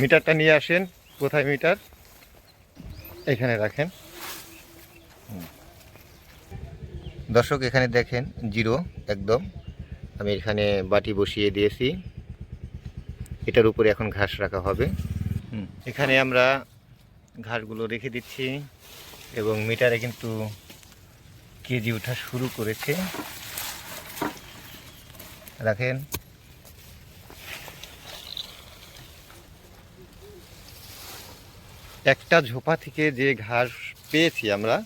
মিটারটা নিয়ে আসেন কোথায় মিটার? এখানে রাখেন। দর্শক এখানে দেখেন জিরো একদম। আমি এখানে বাটি বসিয়ে দিয়েছি। এটার উপরে এখন ঘাস রাখা হবে। এখানে আমরা ঘাসগুলো রেখে দিচ্ছি এবং মিটারে কিন্তু কেজি ওঠা শুরু করেছে। রাখেন। একটা ঝোপা থেকে যে ঘাস পেয়েছি আমরা,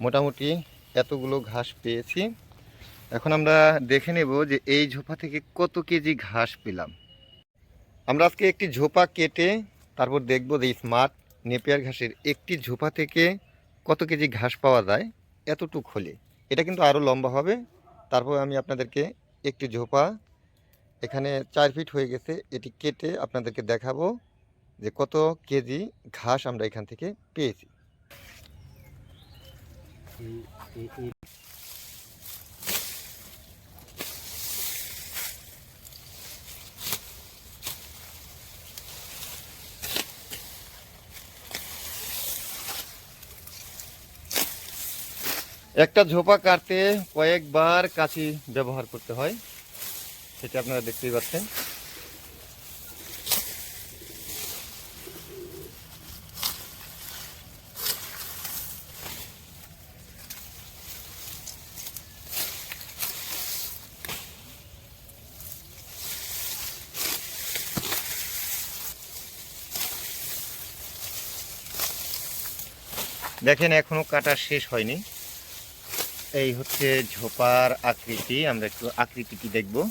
মোটামুটি এতগুলো ঘাস পেয়েছি। এখন আমরা দেখে নেব যে এই ঝোপা থেকে কত কেজি ঘাস পেলাম। আমরা আজকে একটি ঝোপা কেটে তারপর দেখব যে স্মার্ট নেপিয়ার ঘাসের একটি ঝোপা থেকে কত কেজি ঘাস পাওয়া যায় এতটুক হলে। এটা কিন্তু আরও লম্বা হবে। তারপর আমি আপনাদেরকে একটি ঝোপা, এখানে চার ফিট হয়ে গেছে, এটি কেটে আপনাদেরকে দেখাবো। যে কত কেজি ঘাস আমরা এখান থেকে পেয়েছি। একটা ঝোপা কাটতে কয়েকবার কাঁচি ব্যবহার করতে হয়, সেটা আপনারা দেখতেই পাচ্ছেন। দেখেন, এখনও কাটা শেষ হয়নি। এই হচ্ছে ঝোপার আকৃতি, আমরা একটু আকৃতিটি দেখব।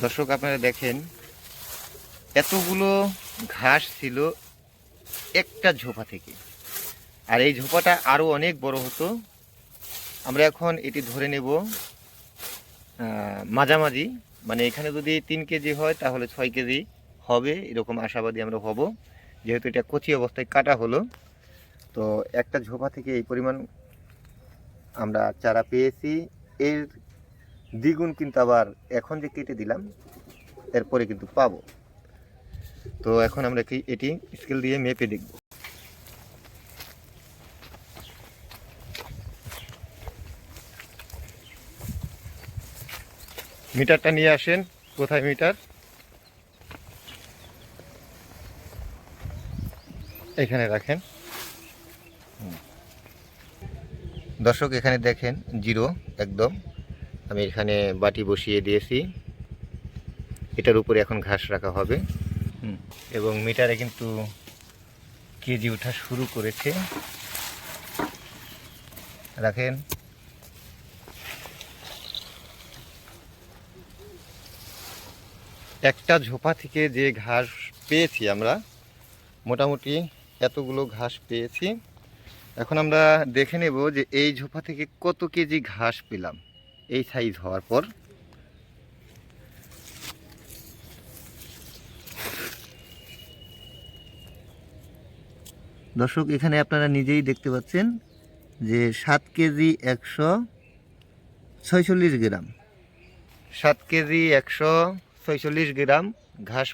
দর্শক, আপনারা দেখেন, এতগুলো ঘাস ছিল একটা ঝোপা থেকে। আর এই ঝোপাটা আরও অনেক বড় হতো। আমরা এখন এটি ধরে নেব মাঝামাঝি। মানে এখানে যদি তিন কেজি হয়, তাহলে ছয় কেজি হবে। এরকম আশাবাদী আমরা হব। যেহেতু এটা কচি অবস্থায় কাটা হলো। তো একটা ঝোপা থেকে এই পরিমাণ আমরা চারা পেয়েছি। এর দ্বিগুণ কিন্তু আবার এখন যে কেটে দিলাম, এরপরে কিন্তু পাবো। তো এখন আমরা কি এটি স্কেল দিয়ে মেপে দেখব। মিটারটা নিয়ে আসেন, কোথায় মিটার? এখানে রাখেন। দর্শক এখানে দেখেন জিরো একদম। আমি এখানে বাটি বসিয়ে দিয়েছি। এটার উপরে এখন ঘাস রাখা হবে। এবং মিটারে কিন্তু কেজি ওঠা শুরু করেছে। রাখেন। একটা ঝোপা থেকে যে ঘাস পেয়েছি আমরা মোটামুটি এতগুলো ঘাস পেয়েছি। এখন আমরা দেখে নেব যে এই ঝোপা থেকে কত কেজি ঘাস পেলাম। এই সাইজ হওয়ার পর। দর্শক, এখানে আপনারা নিজেই দেখতে পাচ্ছেন যে সাত কেজি একশো ছয়চল্লিশ গ্রাম। সাত কেজি একশো ছয়চল্লিশ গ্রাম ঘাস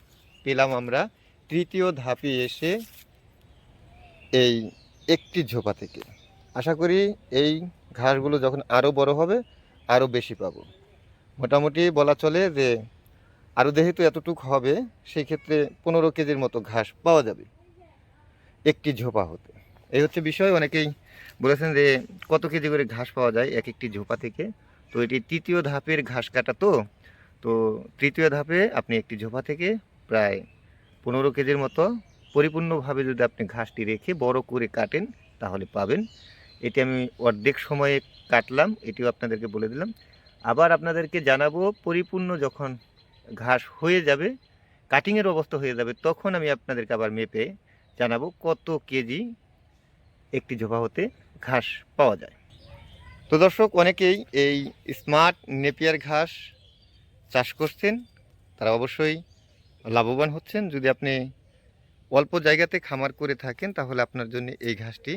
পেলাম আমরা। তৃতীয় ধাপে এসে এই একটি ঝোপা থেকে। আশা করি এই ঘাসগুলো যখন আরও বড় হবে আরও বেশি পাবো। মোটামুটি বলা চলে যে আরও যেহেতু এতটুকু হবে সেই ক্ষেত্রে পনেরো কেজির মতো ঘাস পাওয়া যাবে একটি ঝোপা হতে। এই হচ্ছে বিষয়। অনেকেই বলেছেন যে, কত কেজি করে ঘাস পাওয়া যায় এক একটি ঝোপা থেকে? তো এটি তৃতীয় ধাপের ঘাস কাটা তো তো তৃতীয় ধাপে আপনি একটি ঝোপা থেকে প্রায় পনেরো কেজির মতো পরিপূর্ণভাবে যদি আপনি ঘাসটি রেখে বড় করে কাটেন, তাহলে পাবেন। এটি আমি অর্ধেক সময়ে কাটলাম, এটিও আপনাদেরকে বলে দিলাম। আবার আপনাদেরকে জানাব, পরিপূর্ণ যখন ঘাস হয়ে যাবে কাটিংয়ের অবস্থা হয়ে যাবে, তখন আমি আপনাদেরকে আবার মেপে জানাব কত কেজি একটি ঝোপা হতে ঘাস পাওয়া যায়। তো দর্শক, অনেকেই এই স্মার্ট নেপিয়ার ঘাস চাষ করছেন, তারা অবশ্যই লাভবান হচ্ছেন। যদি আপনি অল্প জায়গাতে খামার করে থাকেন, তাহলে আপনার জন্য এই ঘাসটি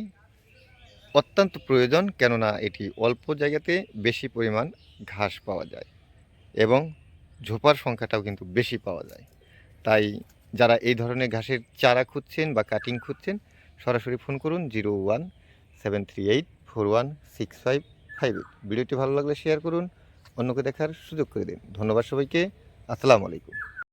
অত্যন্ত প্রয়োজন। কেননা এটি অল্প জায়গাতে বেশি পরিমাণ ঘাস পাওয়া যায় এবং ঝোপার সংখ্যাটাও কিন্তু বেশি পাওয়া যায়। তাই যারা এই ধরনের ঘাসের চারা খুঁজছেন বা কাটিং খুঁজছেন, সরাসরি ফোন করুন zero one seven three eight four one six five five eight. ভিডিওটি ভালো লাগলে শেয়ার করুন, অন্যকে দেখার সুযোগ করে দিন। ধন্যবাদ সবাইকে। আসসালামু আলাইকুম।